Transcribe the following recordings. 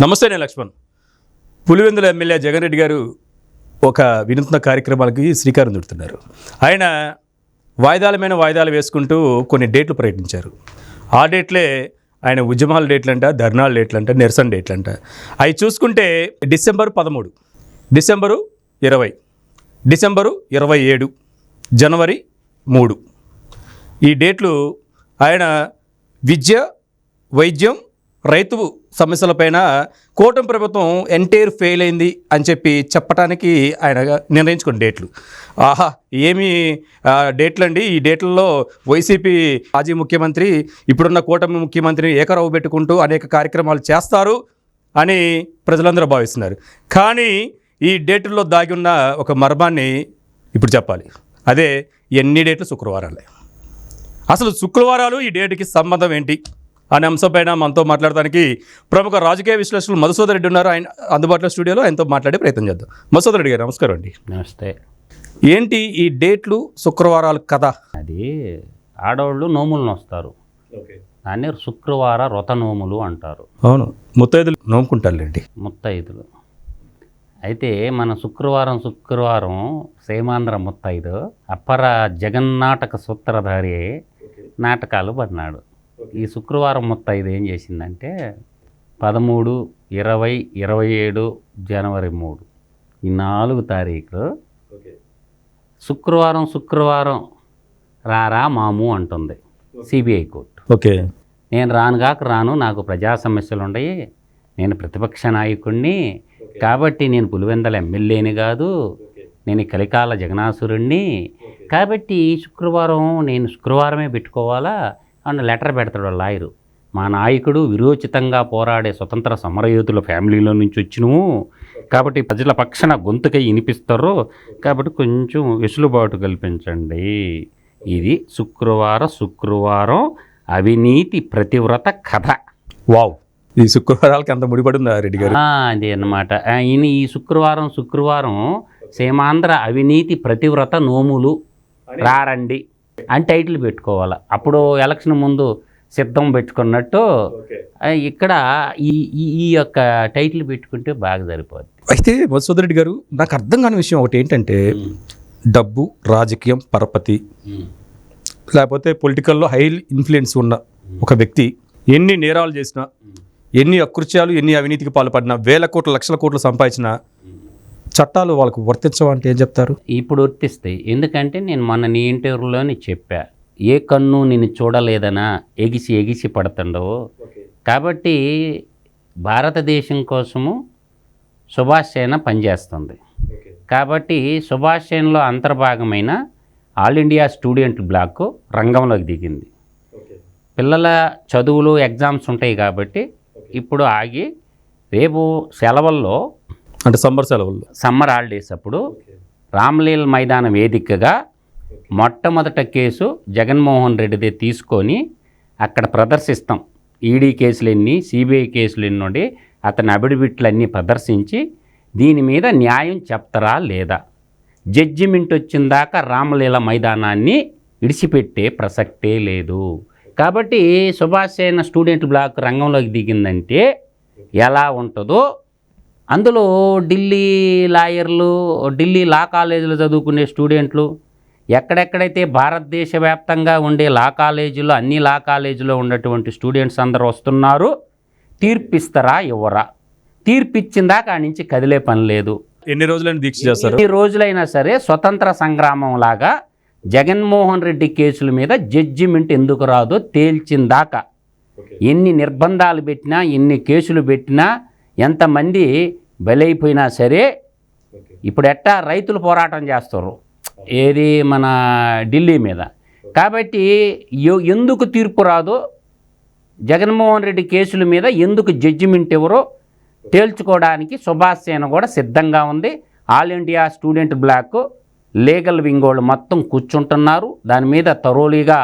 నమస్తే నేను లక్ష్మణ్. పులివెందుల ఎమ్మెల్యే జగన్ రెడ్డి గారు ఒక వినూత్న కార్యక్రమాలకి శ్రీకారం చుడుతున్నారు. ఆయన వాయిదాల మీద వాయిదాలు వేసుకుంటూ కొన్ని డేట్లు ప్రకటించారు. ఆ డేట్లే ఆయన ఉద్యమాల డేట్లంట ధర్నాల డేట్లంట నిరసన డేట్లంట. అవి చూసుకుంటే డిసెంబరు పదమూడు డిసెంబరు ఇరవై డిసెంబరు ఇరవై ఏడు జనవరి మూడు. ఈ డేట్లు ఆయన విద్య వైద్యం రైతు సమస్యలపైన కూటమి ప్రభుత్వం ఎంటైర్ ఫెయిల్ అయింది అని చెప్పి చెప్పడానికి ఆయన నిర్ణయించుకున్న డేట్లు. ఆహా ఏమి డేట్లు అండి ఈ డేట్లలో వైసీపీ మాజీ ముఖ్యమంత్రి ఇప్పుడున్న కూటమి ముఖ్యమంత్రిని ఏకరావు పెట్టుకుంటూ అనేక కార్యక్రమాలు చేస్తారు అని ప్రజలందరూ భావిస్తున్నారు. కానీ ఈ డేట్లలో దాగి ఉన్న ఒక మర్మాన్ని ఇప్పుడు చెప్పాలి. అదే ఎన్ని డేట్లు శుక్రవారాలే. అసలు శుక్రవారాలు ఈ డేట్కి సంబంధం ఏంటి? అనే అంశంపైన మనతో మాట్లాడడానికి ప్రముఖ రాజకీయ విశ్లేషకులు మధుసూదర్ రెడ్డి ఉన్నారు. ఆయన అందుబాటులో స్టూడియోలో ఆయనతో మాట్లాడే ప్రయత్నం చేద్దాం. మధుసూదర్ రెడ్డి గారు నమస్కారం అండి. నమస్తే. ఏంటి ఈ డేట్లు శుక్రవారాలు కదా అది ఆడవాళ్ళు నోములను వస్తారు. దాన్ని శుక్రవార వ్రత నోములు అంటారు. అవును. ముత్తైదులు నోముకుంటారులేండి. ముత్తైదులు. అయితే మన శుక్రవారం శుక్రవారం సేమాంధ్ర ముత్తైదు అప్పర జగన్నాటక సూత్రధారి నాటకాలు పడినాడు. ఈ శుక్రవారం ముత్తైదు ఏం చేసిందంటే పదమూడు ఇరవై ఇరవై ఏడు జనవరి మూడు. ఈ నాలుగు తారీఖు శుక్రవారం శుక్రవారం రారా మాము అంటుంది సిబిఐ కోర్టు. ఓకే. నేను రానుగాక రాను నాకు ప్రజా సమస్యలు ఉన్నాయి నేను ప్రతిపక్ష నాయకుడిని కాబట్టి నేను పులివెందల ఎమ్మెల్యేని కాదు నేను కలికాల జగనాసురుణ్ణి కాబట్టి శుక్రవారం నేను శుక్రవారమే పెట్టుకోవాలా? అన్న లెటర్ పెడతాడు లాయరు. మా నాయకుడు విరోచితంగా పోరాడే స్వతంత్ర సమరయోధుల ఫ్యామిలీలో నుంచి వచ్చినవు కాబట్టి ప్రజల పక్షాన గొంతుకై వినిపిస్తారు కాబట్టి కొంచెం వెసులుబాటు కల్పించండి. ఇది శుక్రవార శుక్రవారం అవినీతి ప్రతివ్రత కథ. వావ్. ఈ శుక్రవారాలకి అంత ముడిపడి ఉందా రెడ్డి గారు? ఆ, అదే అన్నమాట. ఆ, ఈయన ఈ శుక్రవారం శుక్రవారం సేమాంధ్ర అవినీతి ప్రతివ్రత నోములు. రారండి. అని టైటిల్ పెట్టుకోవాలి. అప్పుడు ఎలక్షన్ ముందు సిద్ధం పెట్టుకున్నట్టు ఇక్కడ ఈ ఈ- ఈ యొక్క టైటిల్ పెట్టుకుంటే బాగా సరిపోద్ది. అయితే మధుసూదర్ రెడ్డి గారు నాకు అర్థం కాని విషయం ఒకటి ఏంటంటే డబ్బు రాజకీయం పరపతి లేకపోతే పొలిటికల్లో హై ఇన్ఫ్లుయెన్స్ ఉన్న ఒక వ్యక్తి ఎన్ని నేరాలు చేసినా ఎన్ని అకృత్యాలు ఎన్ని అవినీతికి పాల్పడినా వేల కోట్ల లక్షల కోట్లు సంపాదించిన చట్టాలు వాళ్ళకు వర్తించవంటే ఏం చెప్తారు? ఇప్పుడు వర్తిస్తాయి. ఎందుకంటే నేను మొన్న నీ ఇంటర్వ్యూలోని చెప్పా. ఏ కన్ను నేను చూడలేదనా? ఎగిసి ఎగిసి పడుతుండవు. కాబట్టి భారతదేశం కోసము సుభాష్ సేన పనిచేస్తుంది. కాబట్టి సుభాష్ సేనలో అంతర్భాగమైన ఆల్ ఇండియా స్టూడెంట్ బ్లాక్ రంగంలోకి దిగింది. పిల్లల చదువులు ఎగ్జామ్స్ ఉంటాయి కాబట్టి ఇప్పుడు ఆగి రేపు సెలవుల్లో అంటే సమ్మర్ సెలవుల్లో. సమ్మర్ హాలిడేస్ అప్పుడు రామ్లీల మైదానం వేదికగా మొట్టమొదట కేసు జగన్మోహన్ రెడ్డిదే తీసుకొని అక్కడ ప్రదర్శిస్తాం. ఈడీ కేసులు ఎన్ని సిబిఐ కేసులు ఎన్ని ఉండి అతని అబిడిబిట్లన్నీ ప్రదర్శించి దీని మీద న్యాయం చెప్తారా లేదా? జడ్జిమెంట్ వచ్చిందాకా రామలీల మైదానాన్ని విడిచిపెట్టే ప్రసక్తే లేదు. కాబట్టి సుభాష్ సేన స్టూడెంట్ బ్లాక్ రంగంలోకి దిగిందంటే ఎలా ఉంటుందో అందులో ఢిల్లీ లాయర్లు ఢిల్లీ లా కాలేజీలో చదువుకునే స్టూడెంట్లు ఎక్కడెక్కడైతే భారతదేశ వ్యాప్తంగా ఉండే లా కాలేజీలో అన్ని లా కాలేజీలో ఉన్నటువంటి స్టూడెంట్స్ అందరూ వస్తున్నారు. తీర్పిస్తారా ఇవ్వరా? తీర్పిచ్చిందాక ఆ నుంచి కదిలే పని లేదు. ఎన్ని రోజులైనా దీక్ష చేస్తారు? ఎన్ని రోజులైనా సరే స్వతంత్ర సంగ్రామం లాగా జగన్మోహన్ రెడ్డి కేసుల మీద జడ్జిమెంట్ ఎందుకు రాదో తేల్చిందాకా. ఎన్ని నిర్బంధాలు పెట్టినా ఎన్ని కేసులు పెట్టినా ఎంతమంది బలైపోయినా సరే ఇప్పుడు ఎట్టా రైతులు పోరాటం చేస్తారు. ఏది మన ఢిల్లీ మీద. కాబట్టి ఎందుకు తీర్పు రాదో? జగన్మోహన్ రెడ్డి కేసుల మీద ఎందుకు జడ్జిమెంట్ ఎవరో? తేల్చుకోవడానికి సుభాష్ సేన కూడా సిద్ధంగా ఉంది. All India student block legal wing వాళ్ళు మొత్తం కూర్చుంటున్నారు. దాని మీద తరోలీగా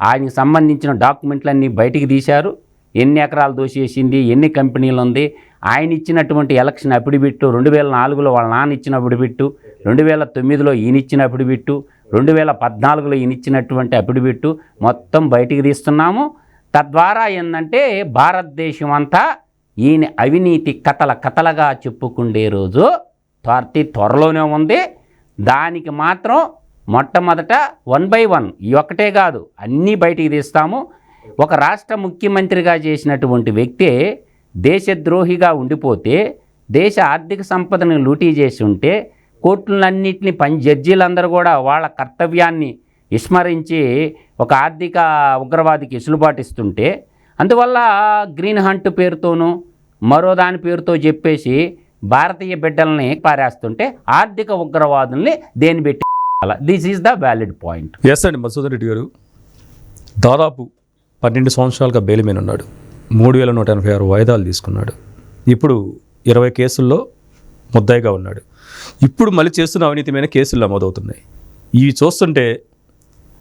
ఆయనకి సంబంధించిన డాక్యుమెంట్లన్నీ బయటికి తీశారు. ఎన్ని ఎకరాలు దోషేసింది ఎన్ని కంపెనీలు ఉంది ఆయన ఇచ్చినటువంటి ఎలక్షన్ అఫిడవిట్ రెండు వేల నాలుగులో వాళ్ళ నాన్న ఇచ్చిన అఫిడవిట్ రెండు వేల తొమ్మిదిలో ఈయన ఇచ్చిన అఫిడవిట్ రెండు వేల పద్నాలుగులో ఈయన ఇచ్చినటువంటి అఫిడవిట్ మొత్తం బయటికి తీస్తున్నాము. తద్వారా ఏంటంటే భారతదేశం అంతా ఈయన అవినీతి కథల కథలుగా చెప్పుకుండే రోజు త్వరతి త్వరలోనే ఉంది. దానికి మాత్రం మొట్టమొదట వన్ బై వన్ ఈ ఒక్కటే కాదు అన్నీ బయటికి తీస్తాము. ఒక రాష్ట్ర ముఖ్యమంత్రిగా చేసినటువంటి వ్యక్తి దేశద్రోహిగా ఉండిపోతే దేశ ఆర్థిక సంపదను లూటీ చేసి ఉంటే కోర్టులన్నింటినీ పని జడ్జీలందరూ కూడా వాళ్ళ కర్తవ్యాన్ని విస్మరించి ఒక ఆర్థిక ఉగ్రవాదికి వెసులుబాటు ఇస్తుంటే అందువల్ల గ్రీన్ హంట్ పేరుతోనూ మరో దాని పేరుతో చెప్పేసి భారతీయ బిడ్డల్ని పారేస్తుంటే ఆర్థిక ఉగ్రవాదుల్ని దేని పెట్టి this is the valid point yes అండి మధుసూదన్ రెడ్డి గారు. దాదాపు పన్నెండు సంవత్సరాలుగా బెయిల్ మీద ఉన్నాడు. మూడు వేల నూట ఎనభై ఆరు వాయిదాలు తీసుకున్నాడు. ఇప్పుడు ఇరవై కేసుల్లో ముద్దాయిగా ఉన్నాడు. ఇప్పుడు మళ్ళీ చేస్తున్న అవినీతి మీద కేసులు నమోదవుతున్నాయి. ఇవి చూస్తుంటే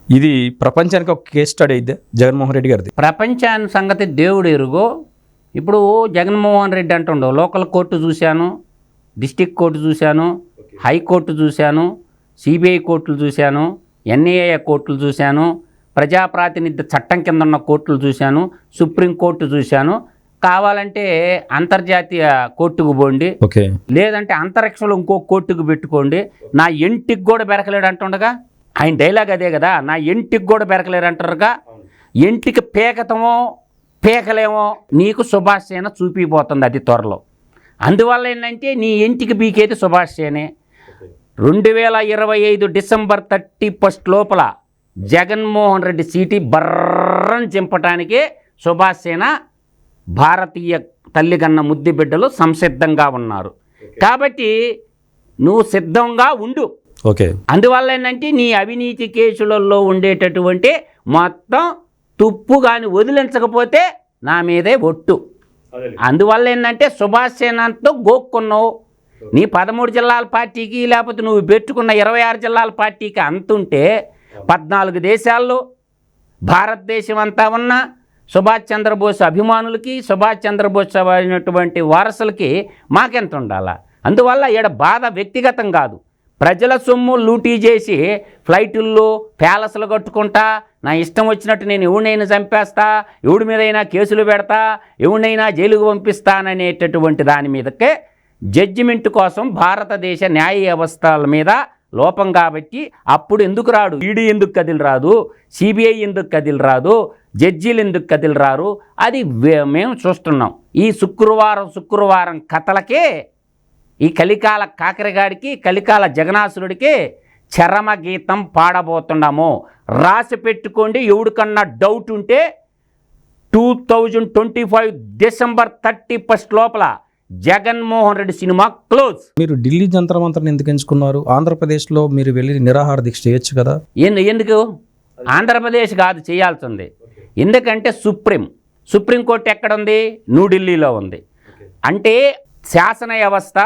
ఇది ప్రపంచానికి ఒక కేస్ స్టడీ అయితే జగన్మోహన్ రెడ్డి గారిది. ప్రపంచాన్ని సంగతి దేవుడు ఎరుగో. ఇప్పుడు జగన్మోహన్ రెడ్డి అంటుండవు లోకల్ కోర్టు చూశాను డిస్టిక్ కోర్టు చూశాను హైకోర్టు చూశాను సిబిఐ కోర్టులు చూశాను ఎన్ఏఏ కోర్టులు చూశాను ప్రజాప్రాతినిధ్య చట్టం కింద ఉన్న కోర్టులు చూశాను సుప్రీంకోర్టు చూశాను. కావాలంటే అంతర్జాతీయ కోర్టుకు పోండి. ఓకే. లేదంటే అంతరిక్షంలో ఇంకో కోర్టుకు పెట్టుకోండి. నా ఇంటికి కూడా బెరకలేడు అంటుండగా ఆయన డైలాగ్ అదే కదా నా ఇంటికి కూడా బెరకలేరు అంటారుగా ఇంటికి పేకతమో పేకలేమో నీకు సుభాష్ సేన చూపిపోతుంది అతి త్వరలో. అందువల్ల ఏంటంటే నీ ఇంటికి బీకేది సుభాష్ సేనే. రెండు వేల ఇరవై ఐదు డిసెంబర్ థర్టీ ఫస్ట్ లోపల జగన్మోహన్ రెడ్డి సీటీ బర్రని చింపటానికి సుభాష్ సేన భారతీయ తల్లిగన్న ముద్దు బిడ్డలు సంసిద్ధంగా ఉన్నారు. కాబట్టి నువ్వు సిద్ధంగా ఉండు. ఓకే. అందువల్ల ఏంటంటే నీ అవినీతి కేసులలో ఉండేటటువంటి మొత్తం తుప్పు కానీ వదిలించకపోతే నా మీదే ఒట్టు. అందువల్ల ఏంటంటే సుభాష్ సేనంతో గోక్కున్నావు. నీ పదమూడు జిల్లాల పార్టీకి లేకపోతే నువ్వు పెట్టుకున్న ఇరవై ఆరు జిల్లాల పార్టీకి అంతుంటే పద్నాలుగు దేశాల్లో భారతదేశం అంతా ఉన్న సుభాష్ చంద్రబోస్ అభిమానులకి సుభాష్ చంద్రబోస్ అయినటువంటి వారసులకి మాకెంత ఉండాలా? అందువల్ల ఈడ బాధ వ్యక్తిగతం కాదు. ప్రజల సొమ్ము లూటీ చేసి ఫ్లైటుల్లో ప్యాలెస్లు కట్టుకుంటా నా ఇష్టం వచ్చినట్టు నేను ఎవడినైనా చంపేస్తా ఎవడి మీదైనా కేసులు పెడతా ఎవడినైనా జైలుకు పంపిస్తాననేటటువంటి దాని మీదకే జడ్జిమెంట్ కోసం భారతదేశ న్యాయ వ్యవస్థల మీద లోపం కాబట్టి అప్పుడు ఎందుకు రాడు? ఈడీ ఎందుకు కదిలి రాదు? సిబిఐ ఎందుకు కదిలి రాదు? జడ్జీలు ఎందుకు కదిలి రారు? అది మేము చూస్తున్నాం. ఈ శుక్రవారం శుక్రవారం కథలకే ఈ కలికాల కాకరగాడికి కలికాల జగనాసురుడికి చరమ గీతం పాడబోతున్నాము. రాసి పెట్టుకోండి. ఎవడికన్నా డౌట్ ఉంటే two thousand twenty five December thirty first లోపల జగన్మోహన్ రెడ్డి సినిమా క్లోజ్. మీరు ఢిల్లీ జంతర్ మంతర్ని ఎందుకు ఎంచుకున్నారు ఆంధ్రప్రదేశ్లో మీరు వెళ్ళి నిరాహార దీక్ష చేయొచ్చు కదా? ఎందు ఎందుకు? ఆంధ్రప్రదేశ్ కాదు చేయాల్సింది. ఎందుకంటే సుప్రీం సుప్రీంకోర్టు ఎక్కడుంది? న్యూఢిల్లీలో ఉంది. అంటే శాసన వ్యవస్థ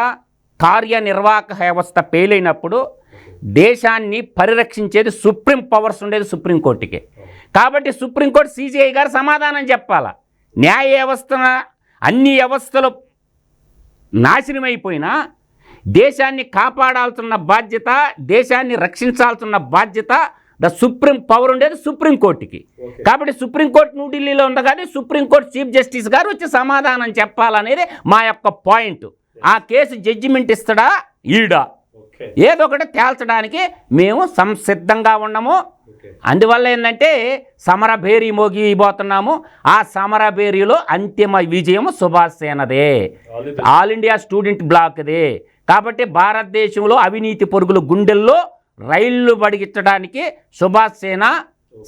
కార్యనిర్వాహక వ్యవస్థ ఫెయిల్ దేశాన్ని పరిరక్షించేది సుప్రీం పవర్స్ ఉండేది సుప్రీంకోర్టుకి కాబట్టి సుప్రీంకోర్టు సిజిఐ గారు సమాధానం చెప్పాలా? న్యాయ వ్యవస్థ అన్ని వ్యవస్థలు నాశనమైపోయినా దేశాన్ని కాపాడాల్సిన బాధ్యత దేశాన్ని రక్షించాల్సిన బాధ్యత ద సుప్రీం పవర్ ఉండేది సుప్రీంకోర్టుకి కాబట్టి సుప్రీంకోర్టు న్యూఢిల్లీలో ఉంది కానీ సుప్రీంకోర్టు చీఫ్ జస్టిస్ గారు వచ్చి సమాధానం చెప్పాలనేది మా యొక్క పాయింట్. ఆ కేసు జడ్జిమెంట్ ఇస్తాడా? ఈడా. ఏదో ఒకటి తేల్చడానికి మేము సంసిద్ధంగా ఉన్నాము. అందువల్ల ఏంటంటే సమరభేరి మోగిపోతున్నాము. ఆ సమరభేరిలో అంతిమ విజయం సుభాష్ సేనదే ఆల్ ఇండియా స్టూడెంట్ బ్లాక్దే కాబట్టి భారతదేశంలో అవినీతి పొరుగులు గుండెల్లో రైళ్ళు పడిగించడానికి సుభాష్ సేన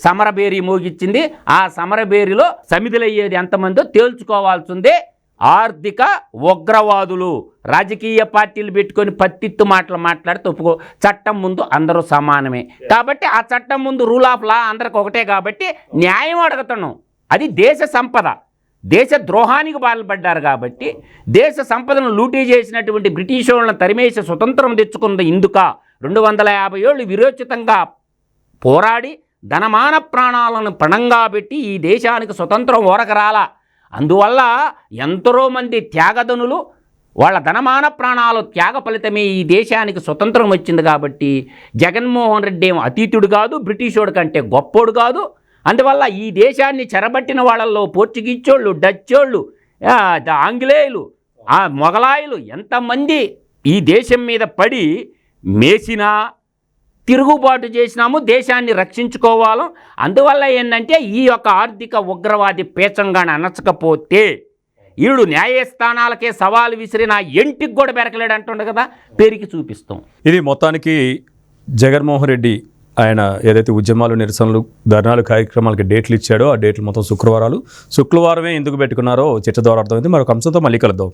సమరబేరి మోగిచ్చింది. ఆ సమరబేరిలో సమిధులయ్యేది ఎంతమందో తేల్చుకోవాల్సిందే. ఆర్థిక ఉగ్రవాదులు. రాజకీయ పార్టీలు పెట్టుకొని పత్తిత్తు మాటలు మాట్లాడితే ఒప్పుకో. చట్టం ముందు అందరూ సమానమే. కాబట్టి ఆ చట్టం ముందు రూల్ ఆఫ్ లా అందరికి ఒకటే కాబట్టి న్యాయం అడుగుతున్నాం అది దేశ సంపద. దేశ ద్రోహానికి బాధపడ్డారు కాబట్టి దేశ సంపదను లూటీ చేసినటువంటి బ్రిటిష్ వాళ్ళని తరిమేసి స్వతంత్రం తెచ్చుకున్న ఇందుక. రెండు వందల యాభై ఏళ్ళు విరోచితంగా పోరాడి ధనమాన ప్రాణాలను పణంగా పెట్టి ఈ దేశానికి స్వతంత్రం ఓరకరాల? అందువల్ల ఎంతరో మంది త్యాగధనులు వాళ్ళ ధనమాన ప్రాణాలు త్యాగ ఫలితమే ఈ దేశానికి స్వతంత్రం వచ్చింది కాబట్టి జగన్మోహన్ రెడ్డి ఏం అతీతుడు కాదు బ్రిటిషోడు కంటే గొప్పోడు కాదు. అందువల్ల ఈ దేశాన్ని చెరబట్టిన వాళ్ళల్లో పోర్చుగీచోళ్ళు డచ్చోళ్ళు ఆంగ్లేయులు ఆ మొఘలాయులు ఎంతమంది ఈ దేశం మీద పడి మేసినా తిరుగుబాటు చేసినాము దేశాన్ని రక్షించుకోవాలం. అందువల్ల ఏంటంటే ఈ యొక్క ఆర్థిక ఉగ్రవాది పేచంగాని అనచకపోతే ఈడు న్యాయస్థానాలకే సవాలు విసిరిన ఎంటికి కూడా పెరకలేడు అంటుండ కదా పెరిగి చూపిస్తాం. ఇది మొత్తానికి జగన్మోహన్ రెడ్డి ఆయన ఏదైతే ఉద్యమాలు నిరసనలు ధర్నాలు కార్యక్రమాలకి డేట్లు ఇచ్చాడో ఆ డేట్లు మొత్తం శుక్రవారాలు. శుక్రవారమే ఎందుకు పెట్టుకున్నారో చర్చ ద్వారా అర్థమైంది. మరొక అంశంతో మళ్ళీ కలుద్దాం.